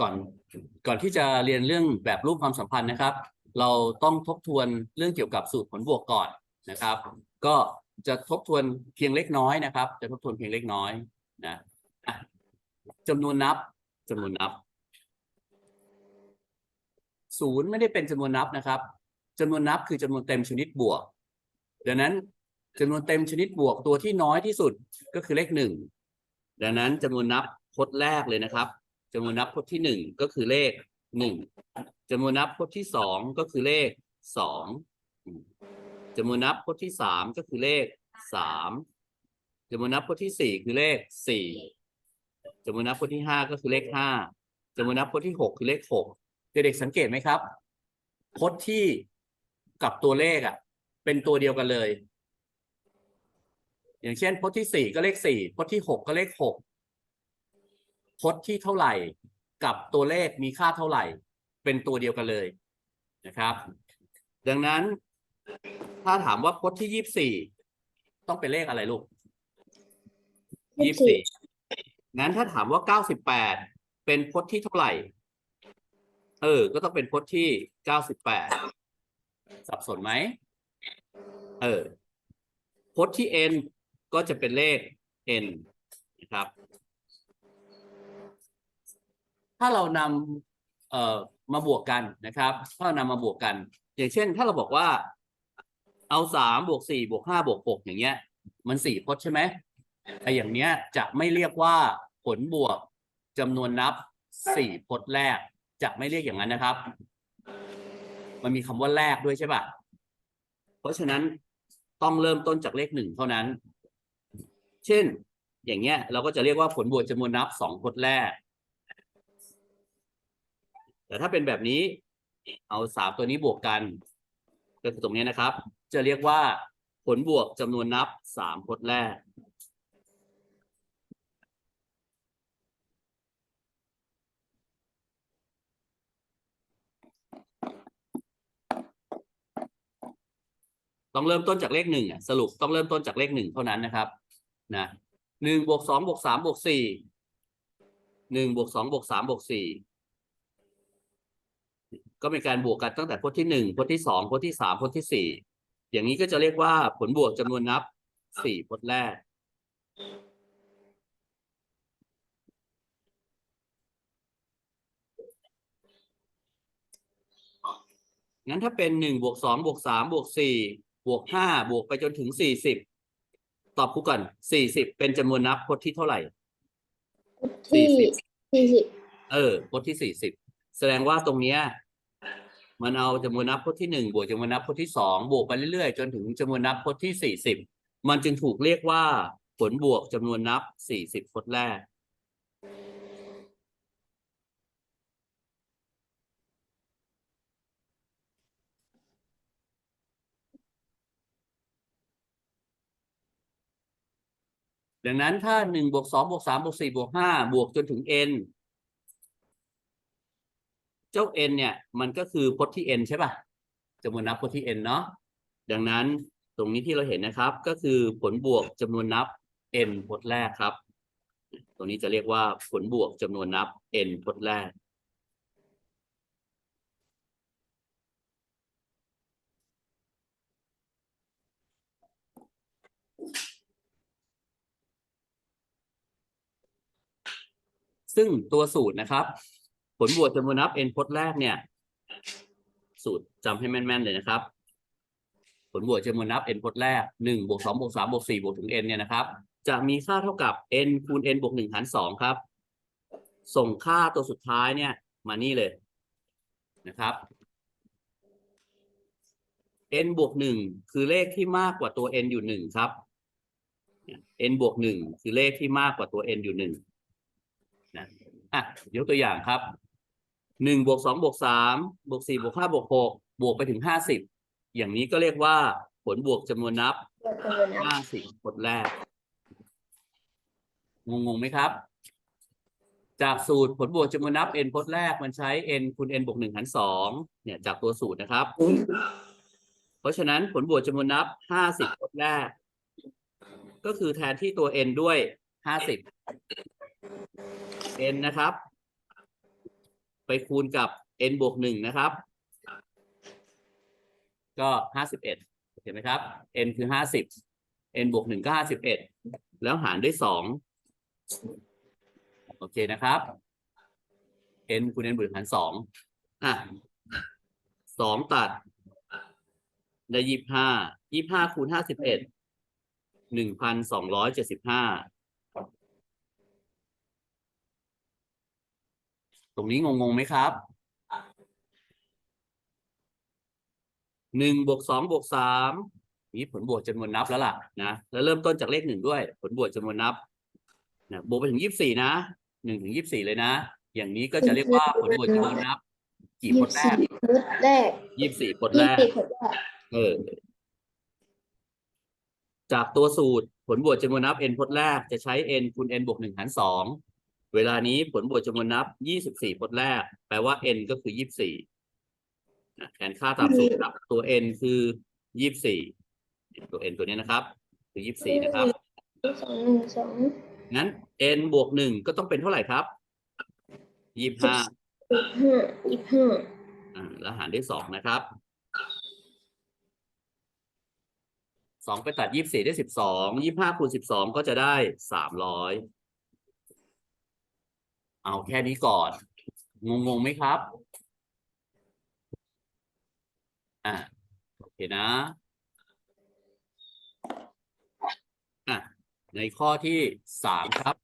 ก่อนก่อนที่จะเรียนเรื่องแบบรูปความสัมพันธ์นะครับ เราต้องทบทวนเรื่องเกี่ยวกับสูตรผลบวกก่อนนะครับ ก็จะทบทวนเพียงเล็กน้อยนะครับ จะทบทวนเพียงเล็กน้อยนะจำนวนนับจำนวนนับศูนย์ไม่ได้เป็นจำนวนนับนะครับจำนวนนับคือจำนวนเต็มชนิดบวก ดังนั้นจำนวนเต็มชนิดบวกตัวที่น้อยที่สุดก็คือเลขหนึ่งดังนั้นจำนวนนับพจน์แรกเลยนะครับ จำนวนนับพจน์ที่หนึ่งก็คือเลขหนึ่งจำนวนนับพจน์ที่สองก็คือเลขสองจำนวนนับพจน์ที่สามก็คือเลขสามจำนวนนับพจน์ที่สี่คือเลขสี่จำนวนนับพจน์ที่ห้าก็คือเลขห้าจำนวนนับพจน์ที่หกคือเลขหกเด็กๆสังเกตไหมครับพจน์ที่กับตัวเลขอะ เป็นตัวเดียวกันเลย อย่างเช่นพจน์ที่สี่ก็เลขสี่พจน์ที่หกก็เลขหก พจน์ที่เท่าไหร่ กับตัวเลขมีค่าเท่าไหร่ เป็นตัวเดียวกันเลยนะครับ ดังนั้นถ้าถามว่าพจน์ที่ยี่สิบสี่ต้องเป็นเลขอะไรลูกยี่สิบสี่งั้นถ้าถามว่าเก้าสิบแปดเป็นพจน์ที่เท่าไหร่ เออ ก็ต้องเป็นพจน์ที่เก้าสิบแปดสับสนไหม เออ พจน์ที่ n ก็จะเป็นเลข n นะครับ ถ้าเรานำเอ่อมาบวกกันนะครับ ถ้าเรานำมาบวกกัน อย่างเช่น ถ้าเราบอกว่า เอาสามบวกสี่บวกห้าบวกหกอย่างเงี้ย มันสี่พจน์ใช่ไหมไอ้อย่างเนี้ยจะไม่เรียกว่าผลบวกจำนวนนับสี่พจน์แรก จะไม่เรียกอย่างนั้นนะครับ มันมีคำว่าแรกด้วยใช่ป่ะเพราะฉะนั้นต้องเริ่มต้นจากเลขหนึ่งเท่านั้น เช่น อย่างเงี้ย เราก็จะเรียกว่าผลบวกจำนวนนับสองพจน์แรก แต่ถ้าเป็นแบบนี้เอาสามตัวนี้บวกกันก็คือตรงนี้นะครับ จะเรียกว่าผลบวกจำนวนนับสามพจน์แรก ต้องเริ่มต้นจากเลขหนึ่งสรุปต้องเริ่มต้นจากเลขหนึ่งเท่านั้นนะครับนะหนึ่งบวกสองบวกสามบวกสี่หนึ่งบวกสองบวกสามบวกสี่ ก็เป็นการบวกกันตั้งแต่พจน์ที่หนึ่งพจน์ที่สองพจน์ที่สามพจน์ที่สี่อย่างนี้ก็จะเรียกว่าผลบวกจำนวนนับสี่พจน์แรก งั้นถ้าเป็นหนึ่งบวกสองบวกสามบวกสี่บวกห้าบวกไปจนถึงสี่สิบตอบครูก่อนสี่สิบเป็นจำนวนนับพจน์ที่เท่าไหร่ที่สี่สิบเออพจน์ที่สี่สิบแสดงว่าตรงเนี้ย มันเอาจำนวนนับพจน์ที่หนึ่งบวกจำนวนนับพจน์ที่สองบวกไปเรื่อยๆ จนถึงจำนวนนับพจน์ที่สี่สิบมันจึงถูกเรียกว่าผลบวกจำนวนนับสี่สิบพจน์แรก ดังนั้นถ้าหนึ่งบวกสองบวกสามบวกสี่บวกห้าบวกจนถึง n เจ้า n เนี่ยมันก็คือพจน์ที่ n ใช่ป่ะจำนวนนับพจน์ที่ n เนาะดังนั้นตรงนี้ที่เราเห็นนะครับ ก็คือผลบวกจำนวนนับ n พจน์แรกครับ ตรงนี้จะเรียกว่าผลบวกจำนวนนับ n พจน์แรกซึ่งตัวสูตรนะครับ ผลบวกจำนวนนับ n พจน์แรกเนี่ย สูตรจำให้แม่นๆเลยนะครับ ผลบวกจำนวนนับ n พจน์แรกหนึ่งบวกสองบวกสามบวกสี่บวกถึง n เนี่ยนะครับ จะมีค่าเท่ากับ n คูณ n บวกหนึ่งหารสองครับ ส่งค่าตัวสุดท้ายเนี่ย มานี่เลยนะครับ n บวกหนึ่งคือเลขที่มากกว่าตัว n อยู่หนึ่งครับ n บวกหนึ่งคือเลขที่มากกว่าตัว n อยู่หนึ่งนะอะยกตัวอย่างครับ หนึ่งบวกสองบวกสามบวกสี่บวกห้าบวกหกบวกไปถึงห้าสิบอย่างนี้ก็เรียกว่าผลบวกจำนวนนับจำนวนนับห้าสิบผลแรก งงงๆไหมครับ จากสูตรผลบวกจำนวนนับ n พจน์แรกมันใช้ n คูณ n บวกหนึ่งหารสองเนี่ยจากตัวสูตรนะครับ เพราะฉะนั้นผลบวกจำนวนนับห้าสิบพจน์แรก ก็คือแทนที่ตัว n ด้วยห้าสิบ n นะครับ ไปคูณกับ n บวกหนึ่งนะครับ ก็ห้าสิบเอ็ดเห็นไหมครับ n คือห้าสิบ n บวกหนึ่งก็ห้าสิบเอ็ดแล้วหารด้วยสองโอเคนะครับ n คูณ n บวกหารสองอะสองตัด ได้ยี่ห้ายี่ห้าคูณห้าสิบเอ็ดหนึ่งพันสองร้อยเจ็ดสิบห้า ตรงนี้งงๆไหมครับหนึ่งบวกสองบวกสามนี่ผลบวกจำนวนนับแล้วล่ะนะแล้วเริ่มต้นจากเลขหนึ่งด้วย ผลบวกจำนวนนับนะบวกไปถึงยี่สิบสี่นะหนึ่งถึงยี่สิบสี่เลยนะ อย่างนี้ก็จะเรียกว่าผลบวกจำนวนนับ กี่พจน์แรกยี่สิบสี่พจน์แรกยี่สิบสี่พจน์ยี่แรสิบกสี่พจน์แรกเออจากตัวสูตรผลบวกจำนวนนับ n พจน์แรกจะใช้ n คูณ n บวกหนึ่งหารสอง เวลานี้ผลบวกจำนวนนับยี่สิบสี่พจน์แรก แปลว่า n ก็คือยี่สิบสี่แทนค่าตามสูตรครับตัว n คือยี่สิบสี่ตัว n ตัวนี้นะครับ คือยี่สิบสี่นะครับสองหนึ่งสองงั้น n บวกหนึ่งก็ต้องเป็นเท่าไหร่ครับยี่สิบห้ายี่สิบห้ายี่สิบห้าอ่าแล้วหารด้วยสองนะครับสองไปตัดยี่สิบสี่ได้สิบสองยี่ห้าคูณสิบสองก็จะได้สามร้อย เอาแค่นี้ก่อน งงงไหมครับ อะโอเคนะ อะ ในข้อที่สามครับ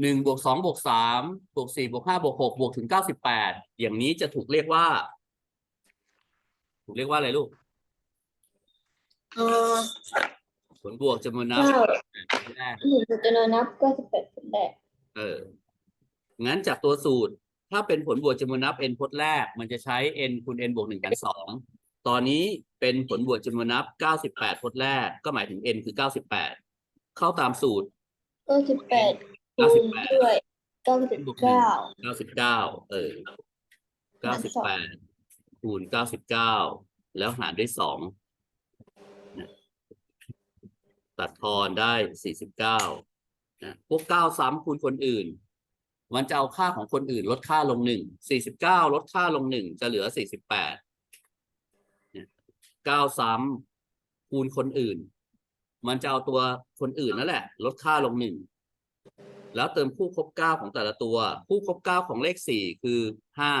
หนึ่งบวกสองบวกสามบวกสี่บวกห้าบวกหกบวกถึงเก้าสิบแปดอย่างนี้จะถูกเรียกว่า ถูกเรียกว่าอะไรลูก เออ ผลบวกจำนวนนับเก้าแรกหนึ่งจำนวนนับเก้าสิบแปดพจน์แรกเออ งั้นจากตัวสูตร ถ้าเป็นผลบวกจำนวนนับ n พจน์แรก มันจะใช้ n คูณ n บวกหนึ่งหารสองตอนนี้เป็นผลบวกจำนวนนับ98พจน์แรก ก็หมายถึง n คือ98เข้าตามสูตรเก้าสิบแปดเก้าคูสิบณแปดด้วยเก้าสิบเก้า99เออ98คูณ99แล้วหารด้วยสองนะ ตัดทอนได้49นะพวก9ซ้ำคูณคนอื่น มันจะเอาค่าของคนอื่นลดค่าลงหนึ่ง49ลดค่าลงหนึ่งจะเหลือ48เนี่ย9ซ้ำคูณคนอื่น มันจะเอาตัวคนอื่นนั่นแหละ ลดค่าลงหนึ่งแล้วเติมคู่ครบเก้าของแต่ละตัว คู่ครบเก้าของเลขสี่คือห้า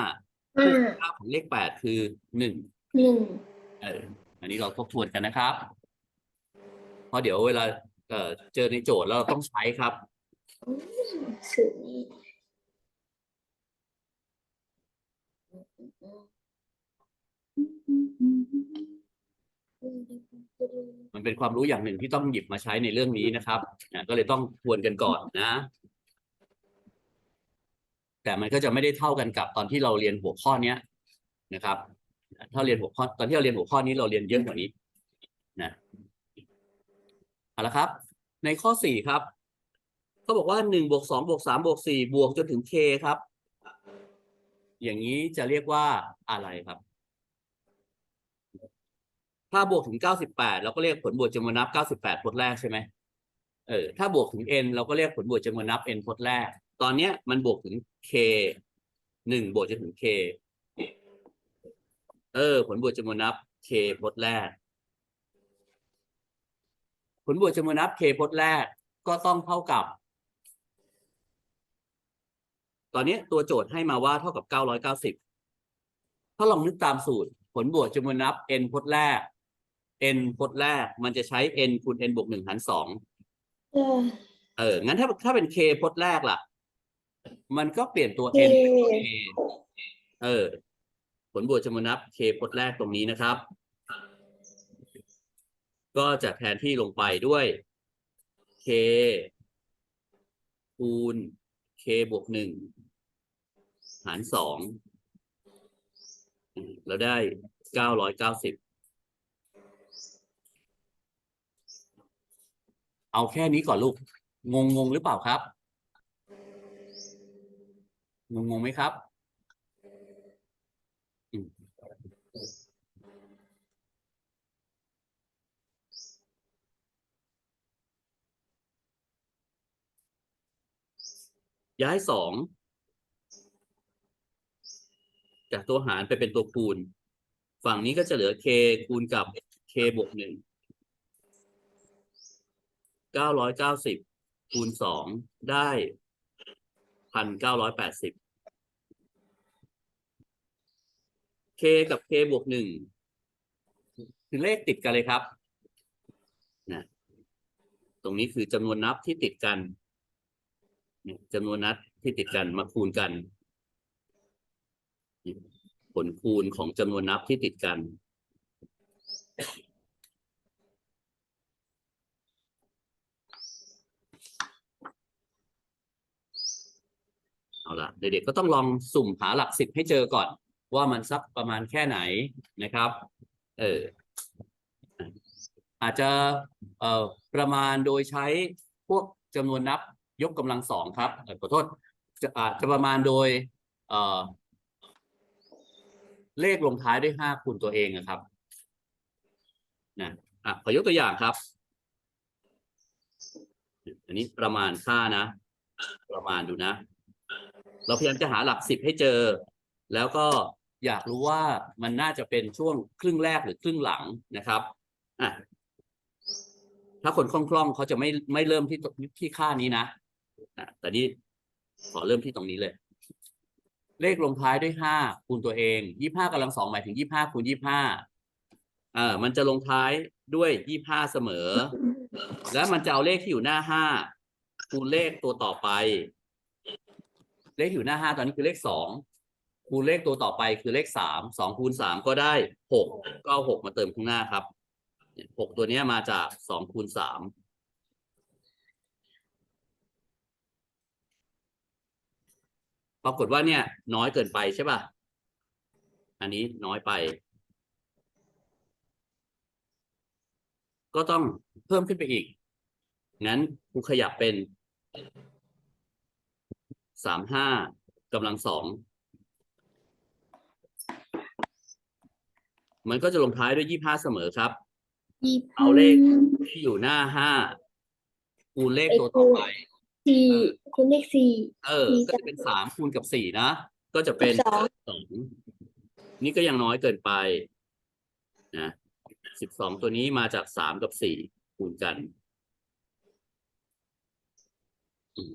ห้าคู่ครบเก้าของเลขแปดคือหนึ่งหนึ่งเอออันนี้เราทบทวนกันนะครับเพ ราะเดี๋ยวเวลาเอ่อเจอในโจทย์แล้วเราต้องใช้ครับสื่อนี้มันเป็นความรู้อย่างหนึ่งที่ต้องหยิบมาใช้ในเรื่องนี้นะครับก็เลยต้องทวนกันก่อนนะ แต่มันก็จะไม่ได้เท่ากันกับตอนที่เราเรียนหัวข้อเนี้ยนะครับ ถ้าเรียนหัวข้อตอนที่เราเรียนหัวข้อนี้เราเรียนเยอะกว่านี้นะ เอาละครับ ในข้อสี่ครับเขาบอกว่าหนึ่งบวกสองบวกสามบวกสี่บวกจนถึง k ครับ อย่างนี้จะเรียกว่าอะไรครับ ถ้าบวกถึงเก้าสิบแปดเราก็เรียกผลบวกจำนวนนับเก้าสิบแปดพจน์แรกใช่ไหมเออถ้าบวกถึง n เราก็เรียกผลบวกจำนวนนับ n พจน์แรก ตอนเนี้ยมันบวกถึง k หนึ่งบวกจนถึง k เออ ผลบวกจำนวนนับ k พจน์แรก ผลบวกจำนวนนับ k พจน์แรกก็ต้องเท่ากับ ตอนนี้ตัวโจทย์ให้มาว่าเท่ากับเก้าร้อยเก้าสิบถ้าลองนึกตามสูตร ผลบวกจำนวนนับ n พจน์แรก n พจน์แรก มันจะใช้ n คูณ n บวกหนึ่งหารสองเออเอองั้นถ้าถ้าเป็น k พจน์แรกล่ะ มันก็เปลี่ยนตัวเค n เป็น k เออ ผลบวกจำนวนนับ k พจน์แรกตรงนี้นะครับ ก็จะแทนที่ลงไปด้วย k คูณ k บวกหนึ่งหารสองอืมแล้วได้เก้าร้อยเก้าสิบเอาแค่นี้ก่อนลูก งงงๆหรือเปล่าครับ งงงๆไหมครับอืม ย้ายสองจากตัวหารไปเป็นตัวคูณ ฝั่งนี้ก็จะเหลือ k คูณกับ k บวกหนึ่งเก้าร้อยเก้าสิบคูณสองได้พันเก้าร้อยแปดสิบ k กับ k บวกหนึ่งคือเลขติดกันเลยครับนะตรงนี้คือจำนวนนับที่ติดกัน จำนวนนับที่ติดกันมาคูณกัน ผลคูณของจำนวนนับที่ติดกัน เอาละเด็กๆก็ต้องลองสุ่มหาหลักสิบให้เจอก่อน ว่ามันสักประมาณแค่ไหนนะครับ เอออาจจะเอ่อประมาณโดยใช้พวกจำนวนนับ ยกกำลังสองครับขอโทษจะอาจจะประมาณโดยเอ่อเลขลงท้ายด้วยห้าคูณตัวเองนะครับนะอะขอยกตัวอย่างครับ อันนี้ประมาณค่านะ ประมาณดูนะ เราพยายามจะหาหลักสิบให้เจอ แล้วก็อยากรู้ว่ามันน่าจะเป็นช่วงครึ่งแรกหรือครึ่งหลังนะครับอะถ้าคนคล่องๆเขาจะไม่ไม่เริ่มที่ที่ค่านี้นะ นะแต่นี่ขอเริ่มที่ตรงนี้เลย เลขลงท้ายด้วยห้าคูณตัวเองยี่ห้ากำลังสองหมายถึงยี่ห้าคูณยี่ห้าเอ่ามันจะลงท้ายด้วยยี่ห้าเสมอ แล้วมันจะเอาเลขที่อยู่หน้าห้าคูณเลขตัวต่อไป เลขอยู่หน้าห้าตอนนี้คือเลขสองคูณเลขตัวต่อไปคือเลขสามสองคูณสามก็ได้หกก็เอาหกมาเติมข้างหน้าครับหกตัวนี้มาจากสองคูณสาม ปรากฏว่าเนี่ย น้อยเกินไปใช่ป่ะ อันนี้น้อยไป ก็ต้องเพิ่มขึ้นไปอีก งั้นกูขยับเป็นสามห้ากำลังสอง มันก็จะลงท้ายด้วยยี่ห้าเสมอครับยี่เอาเลขที่อยู่หน้าห้าคูณเลขตัวต่อไป สี่คุณเลขสี่ เออสี่ก็จะเป็นสามคูณกับสี่นะ ก็จะเป็นสอง สองนี่ก็ยังน้อยเกินไปนะสิบสองตัวนี้มาจากสามกับสี่คูณกันอืม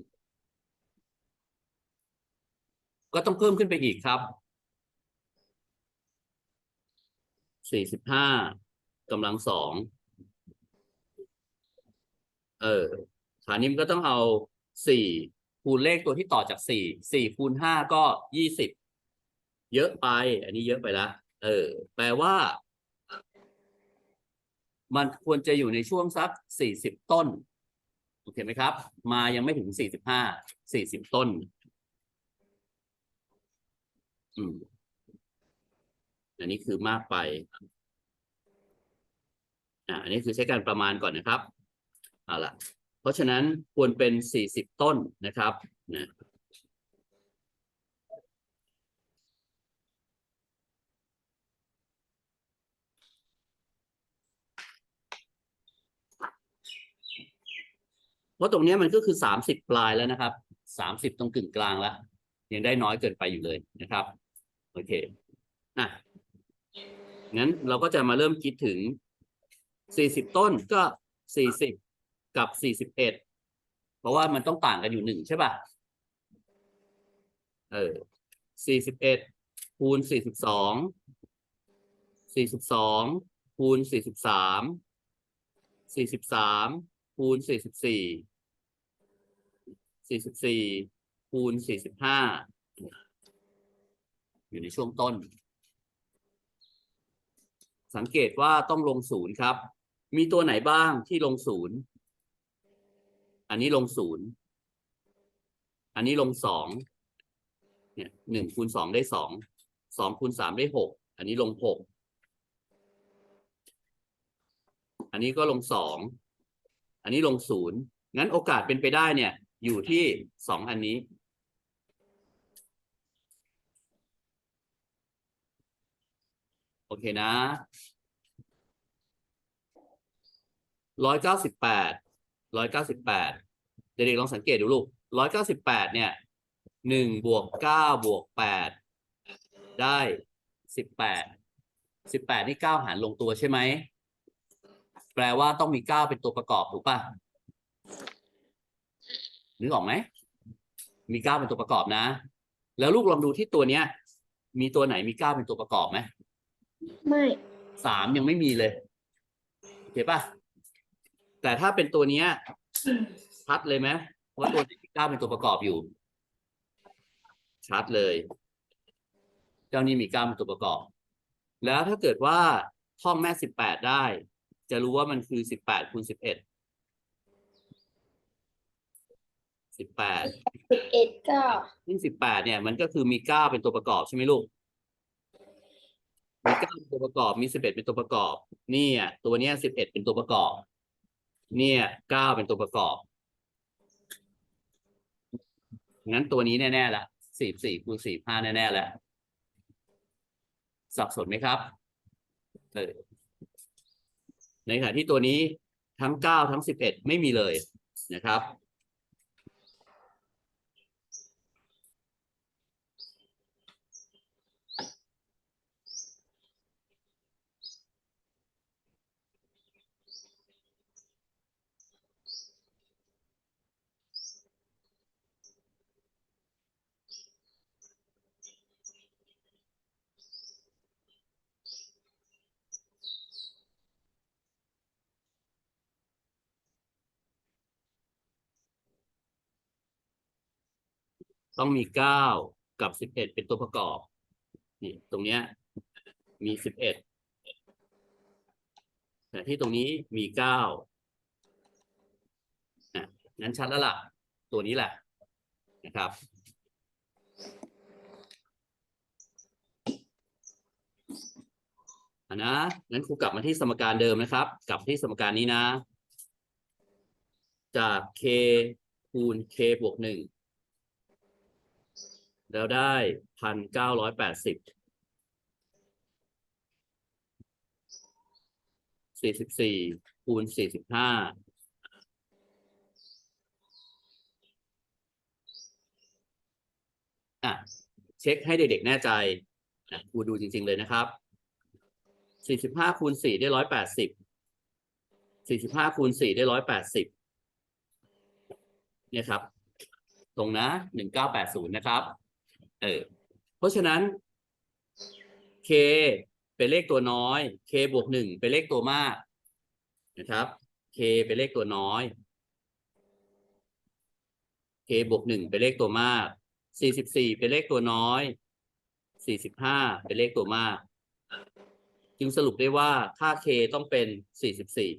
ก็ต้องเพิ่มขึ้นไปอีกครับ สี่สิบห้ากำลังสอง เออฐานนี้มันก็ต้องเอา สี่คูณเลขตัวที่ต่อจากสี่สี่คูณห้าก็ยี่สิบเยอะไป อันนี้เยอะไปละเออ แปลว่า มันควรจะอยู่ในช่วงสักสี่สิบต้นโอเคไหมครับ มายังไม่ถึงสี่สิบห้าสี่สิบต้น อืมอันนี้คือมากไปอ่าอันนี้คือใช้การประมาณก่อนนะครับเอาละ เพราะฉะนั้นควรเป็นสี่สิบต้นนะครับนะเพราะตรงนี้มันก็คือสามสิบปลายแล้วนะครับสามสิบตรงกึ่งกลางแล้ว ยังได้น้อยเกินไปอยู่เลยนะครับ โอเคอะงั้นเราก็จะมาเริ่มคิดถึงสี่สิบต้นก็สี่สิบ กับสี่สิบเอ็ดเพราะว่ามันต้องต่างกันอยู่หนึ่งใช่ป่ะ เออสี่สิบเอ็ดคูณสี่สิบสองสี่สิบสองคูณสี่สิบสามสี่สิบสามคูณสี่สิบสี่สี่สิบสี่คูณสี่สิบห้าอยู่ในช่วงต้น สังเกตว่าต้องลงศูนย์ครับ มีตัวไหนบ้างที่ลงศูนย์ อันนี้ลงศูนย์ อันนี้ลงสอง เนี่ยหนึ่งคูณสองได้สอง สองคูณสามได้หก อันนี้ลงหก อันนี้ก็ลงสอง อันนี้ลงศูนย์ งั้นโอกาสเป็นไปได้เนี่ย อยู่ที่สองอันนี้ โอเคนะร้อยเก้าสิบแปด ร้อยเก้าสิบแปดเด็กๆลองสังเกตดูลูกร้อยเก้าสิบแปดเนี่ยหนึ่งบวกเก้าบวกแปดได้สิบแปดสิบแปดนี่เก้าหารลงตัวใช่ไหม แปลว่าต้องมีเก้าเป็นตัวประกอบถูกป่ะนึกออกไหม มีเก้าเป็นตัวประกอบนะ แล้วลูกลองดูที่ตัวเนี้ย มีตัวไหนมีเก้าเป็นตัวประกอบไหม ไม่ สามยังไม่มีเลย โอเคป่ะ แต่ถ้าเป็นตัวเนี้ยชัดเลยไหมว่าตัวที่เก้าเป็นตัวประกอบอยู่ ชัดเลย เจ้านี้มีเก้าเป็นตัวประกอบ แล้วถ้าเกิดว่าท่องแม่สิบแปดได้ จะรู้ว่ามันคือสิบแปดคูณสิบเอ็ดสิบแปดสิบเอ็ดก็ซึ่งสิบแปดเนี่ยมันก็คือมีเก้าเป็นตัวประกอบใช่ไหมลูกมีเก้าเป็นตัวประกอบมีสิบเอ็ดเป็นตัวประกอบเนี่ยตัวเนี้ยสิบเอ็ดเป็นตัวประกอบ เนี่ยเก้าเป็นตัวประกอบ งั้นตัวนี้แน่ๆละสี่สี่คูณสี่ห้าแน่ๆแล้วสับสนไหมครับเออในขณะที่ตัวนี้ทั้งเก้าทั้งสิบเอ็ดไม่มีเลยนะครับ ต้องมีเก้ากับสิบเอ็ดเป็นตัวประกอบ นี่ตรงเนี้ยมีสิบเอ็ดแต่ที่ตรงนี้มีเก้าอะงั้นชัดแล้วล่ะ ตัวนี้แหละนะครับอะนะงั้นครูกลับมาที่สมการเดิมนะครับ กลับที่สมการนี้นะ จาก k คูณ k บวกหนึ่ง แล้วได้พันเก้าร้อยแปดสิบสี่สิบสี่คูณสี่สิบห้าอะเช็คให้เด็กๆ แน่ใจอะครูดูจริง ๆ เลยนะครับสี่สิบห้าคูณสี่ได้ร้อยแปดสิบสี่สิบห้าคูณสี่ได้ร้อยแปดสิบเนี่ยครับ ตรงนะหนึ่งเก้าแปดศูนย์นะครับ เออเพราะฉะนั้น k เป็นเลขตัวน้อย k บวกหนึ่งเป็นเลขตัวมากนะครับ k เป็นเลขตัวน้อย k บวกหนึ่งเป็นเลขตัวมากสี่สิบสี่เป็นเลขตัวน้อยสี่สิบห้าเป็นเลขตัวมาก จึงสรุปได้ว่าค่า k ต้องเป็นสี่สิบสี่